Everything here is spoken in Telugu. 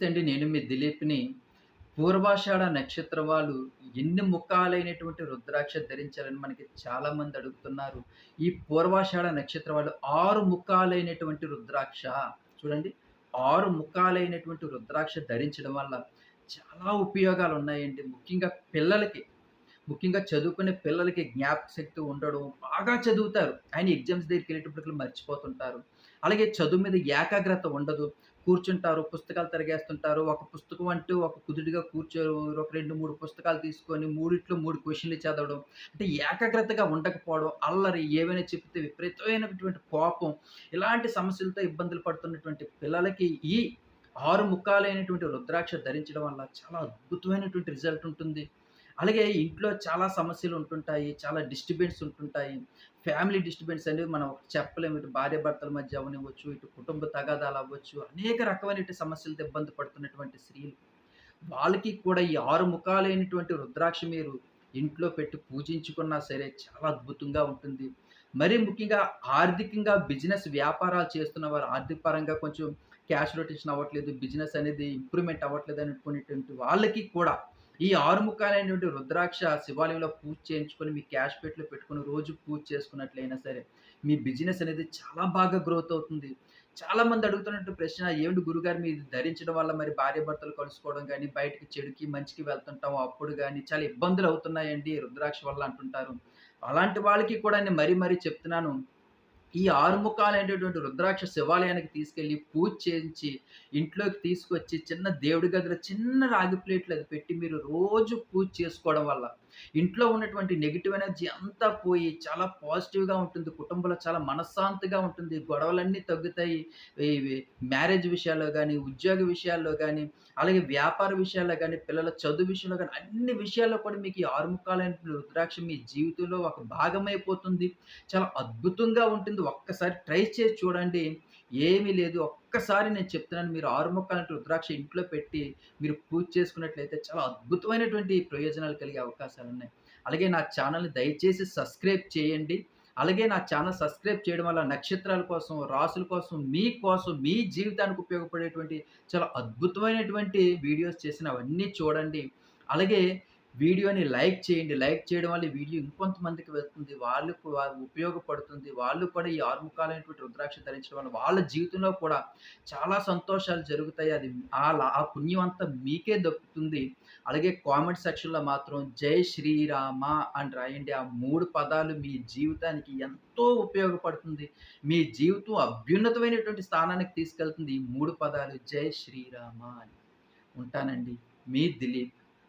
నమస్తే అండి. నేను మీ దిలీప్‌ని. పూర్వాషాఢ నక్షత్ర వాళ్ళు ఎన్ని ముఖాలైనటువంటి రుద్రాక్ష ధరించాలని మనకి చాలామంది అడుగుతున్నారు. ఈ పూర్వాషాఢ నక్షత్ర వాళ్ళు ఆరు ముఖాలైనటువంటి రుద్రాక్ష చూడండి. ఆరు ముఖాలైనటువంటి రుద్రాక్ష ధరించడం వల్ల చాలా ఉపయోగాలు ఉన్నాయండి ముఖ్యంగా పిల్లలకి, ముఖ్యంగా చదువుకునే పిల్లలకి జ్ఞాపక శక్తి ఉండడం, బాగా చదువుతారు. ఆయన ఎగ్జామ్స్ దగ్గరికి వెళ్ళేటప్పటికి మర్చిపోతుంటారు. అలాగే చదువు మీద ఏకాగ్రత ఉండదు. కూర్చుంటారు, పుస్తకాలు తిరగేస్తుంటారు. ఒక పుస్తకం అంటూ ఒక కుదుటుగా కూర్చోరు. ఒక 2, 3 పుస్తకాలు తీసుకొని మూడిట్లో మూడు క్వశ్చన్లు చదవడం. అంటే ఏకాగ్రతగా ఉండకపోవడం, అల్లరి ఏవైనా చెప్తే విపరీతమైనటువంటి కోపం, ఇలాంటి సమస్యలతో ఇబ్బందులు పడుతున్నటువంటి పిల్లలకి ఈ ఆరు ముఖాలైనటువంటి రుద్రాక్ష ధరించడం వల్ల చాలా అద్భుతమైనటువంటి రిజల్ట్ ఉంటుంది. అలాగే ఇంట్లో చాలా సమస్యలు ఉంటుంటాయి. చాలా డిస్టర్బెన్స్ ఉంటుంటాయి. ఫ్యామిలీ డిస్టర్బెన్స్ అనేవి మనం చెప్పలేము. ఇటు భార్యాభర్తల మధ్య అవనివ్వచ్చు ఇటు కుటుంబ తగాదాలు అవ్వచ్చు, అనేక రకమైన సమస్యలతో ఇబ్బంది పడుతున్నటువంటి స్త్రీలు. వాళ్ళకి కూడా ఈ ఆరు ముఖాలైనటువంటి రుద్రాక్ష మీరు ఇంట్లో పెట్టి పూజించుకున్నా సరే చాలా అద్భుతంగా ఉంటుంది. మరీ ముఖ్యంగా ఆర్థికంగా బిజినెస్ వ్యాపారాలు చేస్తున్న వారు ఆర్థిక పరంగా కొంచెం క్యాష్ రొటేషన్ అవ్వట్లేదు. బిజినెస్ అనేది ఇంప్రూవ్‌మెంట్ అవ్వట్లేదు అనుకునేటువంటి వాళ్ళకి కూడా ఈ ఆరు ముఖాలైనటువంటి రుద్రాక్ష శివాలయంలో పూజ చేయించుకొని మీ క్యాష్ పెట్‌లో పెట్టుకొని రోజు పూజ చేసుకున్నట్లయినా సరే, మీ బిజినెస్ అనేది చాలా బాగా గ్రోత్ అవుతుంది. చాలామంది అడుగుతున్నటువంటి ప్రశ్న ఏమిటి గురుగారు మీరు ధరించడం వల్ల మరి భార్యభర్తలు కలుసుకోవడం కానీ బయటకి చెడుకి, మంచికి వెళ్తుంటాం. అప్పుడు కానీ చాలా ఇబ్బందులు అవుతున్నాయండి రుద్రాక్ష వల్ల అంటుంటారు. అలాంటి వాళ్ళకి కూడా నేను మరీ మరీ చెప్తున్నాను. ఈ ఆరుముఖాలైనటువంటి రుద్రాక్ష శివాలయానికి తీసుకెళ్ళి పూజ చేయించి, ఇంట్లోకి తీసుకొచ్చి చిన్న దేవుడి గదిలో చిన్న రాగి ప్లేట్లు అది పెట్టి మీరు రోజు పూజ చేసుకోవడం వల్ల, ఇంట్లో ఉన్నటువంటి నెగిటివ్ ఎనర్జీ అంతా పోయి చాలా పాజిటివ్‌గా ఉంటుంది. కుటుంబంలో చాలా మనశ్శాంతిగా ఉంటుంది. గొడవలన్నీ తగ్గుతాయి. మ్యారేజ్ విషయాల్లో కానీ ఉద్యోగ విషయాల్లో కానీ అలాగే వ్యాపార విషయాల్లో కానీ పిల్లల చదువు విషయంలో కానీ అన్ని విషయాల్లో కూడా మీకు ఈ ఆరుముఖాలైన రుద్రాక్ష మీ జీవితంలో ఒక భాగమైపోతుంది. చాలా అద్భుతంగా ఉంటుంది. ఒక్కసారి ట్రై చేసి చూడండి. ఏమీ లేదు. ఒక్కసారి నేను చెప్తున్నాను మీరు 6 రుద్రాక్ష ఇంట్లో పెట్టి మీరు పూజ చేసుకున్నట్లయితే చాలా అద్భుతమైనటువంటి ప్రయోజనాలు కలిగే అవకాశాలు ఉన్నాయి అలాగే నా ఛానల్ని దయచేసి సబ్స్క్రైబ్ చేయండి. అలాగే నా ఛానల్ సబ్స్క్రైబ్ చేయడం వల్ల నక్షత్రాల కోసం, రాసుల కోసం, మీ కోసం, మీ జీవితానికి ఉపయోగపడేటువంటి చాలా అద్భుతమైనటువంటి వీడియోస్ చేసిన అవన్నీ చూడండి. అలాగే వీడియోని లైక్ చేయండి. లైక్ చేయడం వల్ల వీడియో ఇంకొంతమందికి వెళ్తుంది. వాళ్ళకు ఉపయోగపడుతుంది. వాళ్ళు కూడా ఈ 6 ముఖాలైనటువంటి రుద్రాక్ష ధరించడం వల్ల వాళ్ళ జీవితంలో కూడా చాలా సంతోషాలు జరుగుతాయి. అది ఆ పుణ్యం అంతా మీకే దక్కుతుంది. అలాగే కామెంట్ సెక్షన్‌లో మాత్రం జై శ్రీరామ అని రాయండి. ఆ మూడు పదాలు మీ జీవితానికి ఎంతో ఉపయోగపడుతుంది. మీ జీవితం అభ్యున్నతమైనటువంటి స్థానానికి తీసుకెళ్తుంది. ఈ మూడు పదాలు జై శ్రీరామ అని. ఉంటానండి. మీ Dilip.